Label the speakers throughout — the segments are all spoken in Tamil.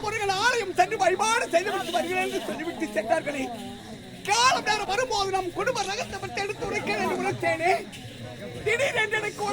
Speaker 1: முறைகள் ஆலயம் சென்று வழிபாடு செய்துவிட்டு வருகிறேன் என்று சொல்லிவிட்டு சென்றார்களே. காலம் வரும்போது நம் குடும்ப ரகத்தை எடுத்து உரைக்கிறேன் என்று உரைத்தேனே திடீரென்று எனக்கு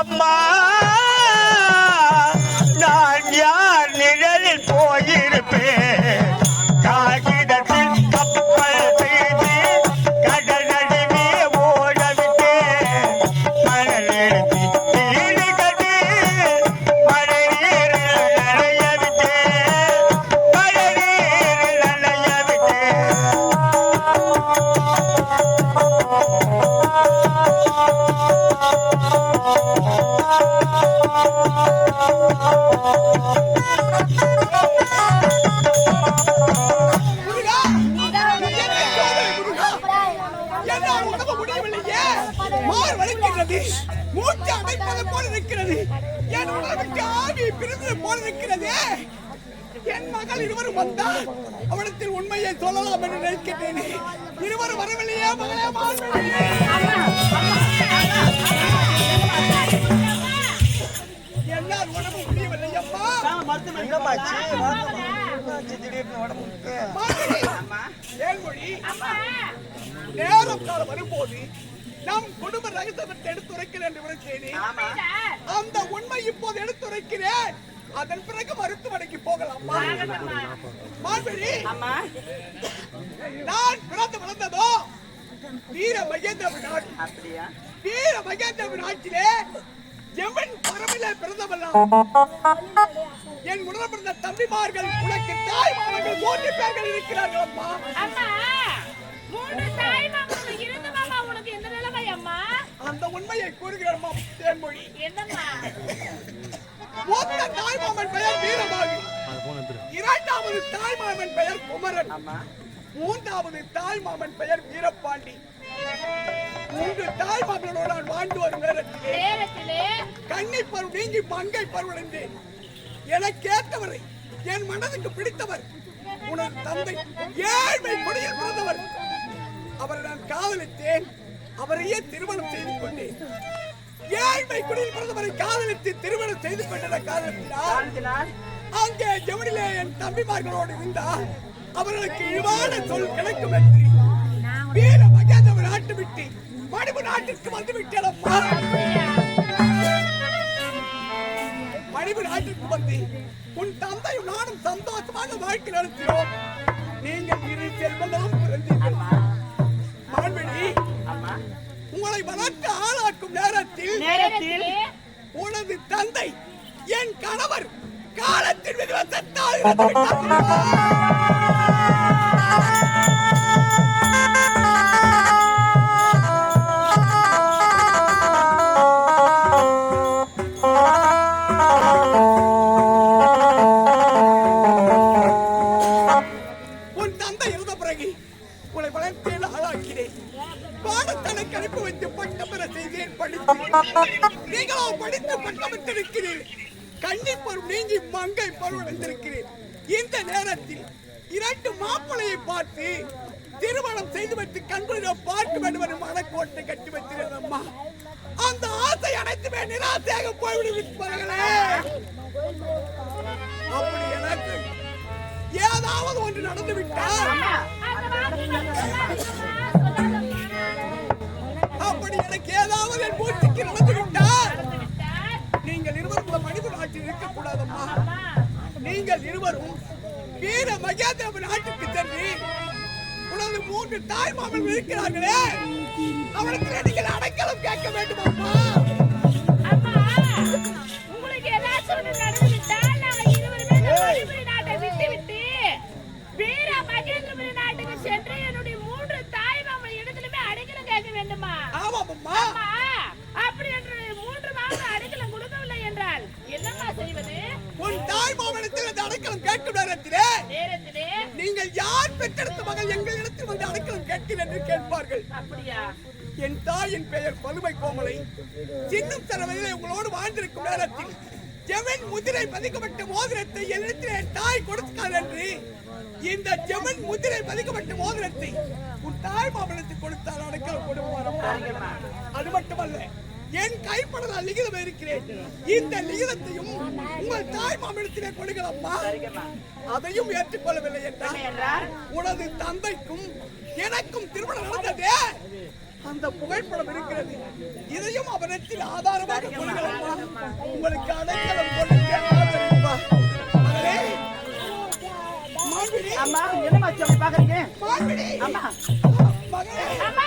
Speaker 1: of my
Speaker 2: மூச்சு அடைப்பது போல் இருக்கிறது என் உடலுக்கு ஆவி பிரிந்தது போல் இருக்கிறது என் மகள் இருவரும் வந்தால் அவனிடத்தில் உண்மையை சொல்லலாம் என்று நினைக்கின்றேன் இருவரும் வரவில்லையே மகளே என்னால் உடம்பு முடியவில்லை அம்மா
Speaker 3: என்னமாச்சு என்னாச்சு திடீர்னு உடம்புக்கு
Speaker 2: மாண்புமிகு. தேன்மொழி நேரம் காலம் வரும்போது நம் குடும்ப ரகசியத்தை எடுத்துரைக்கிறேன் என்று விடுத்தேனே அந்த உண்மை இப்போது எடுத்துரைக்கிறேன் அதன் பிறகு மருத்துவமனைக்கு போகலாமா மாண்புமிகு. நான் பிறந்து வளர்ந்ததோ வீர மகேந்திர நாடு
Speaker 4: அப்படியா
Speaker 2: வீர மகேந்திர நாட்டிலே எவன் பரவிலே பிறந்தவெல்லாம்? என் உடன் பிறந்த தம்பிமார்கள் உனக்கு தாய் மாமர்கள் மூன்று பேர்கள் இருக்கிறார்கள் அம்மா.
Speaker 5: அம்மா மூணு தாய் மாமன் இருந்து மாமா உனக்கு எந்த நிலைமை அம்மா?
Speaker 2: அந்த உண்மையை கூறுகிறேன் அம்மா தேன்மொழி.
Speaker 5: என்னம்மா?
Speaker 2: மூத்த தாய் மாமன் பெயர் வீரபாகு. இரண்டாவது தாய் மாமன் பெயர் குமரன்.
Speaker 4: அம்மா.
Speaker 2: மூன்றாவது தாய் மாமன் பெயர் வீரபாண்டி. மூன்று தாய் மாமனோடு நான் வாழ்ந்து வரும் நேரத்திலே கன்னி பருவம் நீங்கி மங்கை பருவடைந்தேன் எனக்கு ஏற்றவரை என் மனதுக்கு பிடித்தவர் உனது தந்தை ஏழ்மை குடியில் பிறந்தவர். அவரை நான் காதலித்தேன் அவரையே திருமணம் செய்து கொண்டேன். ஏழ்மை குடியில் பிறந்தவரை காதலித்து திருமணம் செய்து கொண்ட காரணத்தினால் அங்கே ஜெவனிலே என் தம்பிமார்களோடு இருந்தால் அவர்களுக்கு இழிவான சொல் கிடைக்கும் என்று வீர மகேந்திர நாட்டு விட்டு மணிப்பு நாட்டிற்கு வந்து விட்டேன் அம்மா. மணிப்பு நாட்டிற்கு வந்து உன் தந்தையும் நானும் சந்தோஷமாக வாழ்க்கை நடத்தினோம் நீங்கள் இரு செல்வங்களும் பிறந்தீர்கள். உங்களை வளர்த்து ஆளாக்கும் நேரத்தில்
Speaker 4: நேரத்தில்
Speaker 2: உனது தந்தை என் கணவர் காலத்தின் விதிவசத்தால் படித்து பட்டம் நீங்கி மங்கை பருவம் இந்த நேரத்தில் இரண்டு மாப்பிளையை பார்த்து திருமணம் செய்து வைத்து கண்களிலோ பார்க்க வேண்டும் என்று மனக்கோட்டை கட்டி வைத்திருக்கிறேன் அம்மா. அந்த ஆசை அனைத்துமே நிராசையாக போய்விடுவிப்பார்களே அப்படி எனக்கு ஏதாவது ஒன்று நடந்து விட்டால் அப்படி எனக்கு ஏதாவது என் மூச்சுக்கு நடந்து மனித நாட்டில் இருக்கக்கூடாதம்மா. நீங்கள் இருவரும் வீர மகேந்திர நாட்டுக்கு சென்று உனது மூன்று தாய் மாமன் இருக்கிறார்களே. அவனுக்கு நீங்கள் அடைக்கலம் கேட்க வேண்டும் அம்மா
Speaker 5: மகேந்திரபுரி சென்று என்னுடைய மூன்று தாய் மாமன் இடத்திலுமே அடைக்கலம் கேட்க வேண்டுமா?
Speaker 2: ஆமாம் அம்மா
Speaker 5: அம்மா அப்படி என்று மூன்று மாதம் அடைக்கலம் கொடுக்கவில்லை என்றால் என்னம்மா செய்வது
Speaker 2: உன் தாய் மாமனத்தில் அந்த அடைக்கலம் கேட்கும் நேரத்திலே
Speaker 5: நேரத்திலே
Speaker 2: நீங்கள் யார் பெற்றெடுத்த மகள் எங்களிடத்தில் வந்து அடைக்கலம் கேட்கிறேன் என்று கேட்பார்கள். என் தாயின் பெயர் பதுமை கோமலை. சின்னம் சில வயதிலே உங்களோடு வாழ்ந்திருக்கும் நேரத்தில் ஜெமன் முதிரை பதிக்கப்பட்ட மோதிரத்தை என்னிடத்தில் என் தாய் கொடுத்தார் என்று இந்த ஜெமன் முதிரை பதிக்கப்பட்ட மோதிரத்தை உன் தாய் மாமனத்துக்கு கொடுத்தால் அடைக்கலம் கொடுப்பார் அது மட்டுமல்ல என் கைப்படலாம் லிகிதம் இருக்கிறேன் இந்த லிகிதத்தையும் உங்கள் தாய் மாமனத்திலே கொடுக்கலாமா அதையும் ஏற்றுக்கொள்ளவில்லை என்றால் உனது தந்தைக்கும் எனக்கும் திருமணம் நடந்ததே. அந்த புகைப்படம் இருக்கிறது. இதையும் அவனத்தில் ஆதாரமாக கொள்கிறோமா உங்களுக்கு அடைக்கலம் கொடுக்க
Speaker 4: அம்மா என்னம்மா சொல்லி பாக்குறீங்க? அம்மா
Speaker 5: என்னம்மா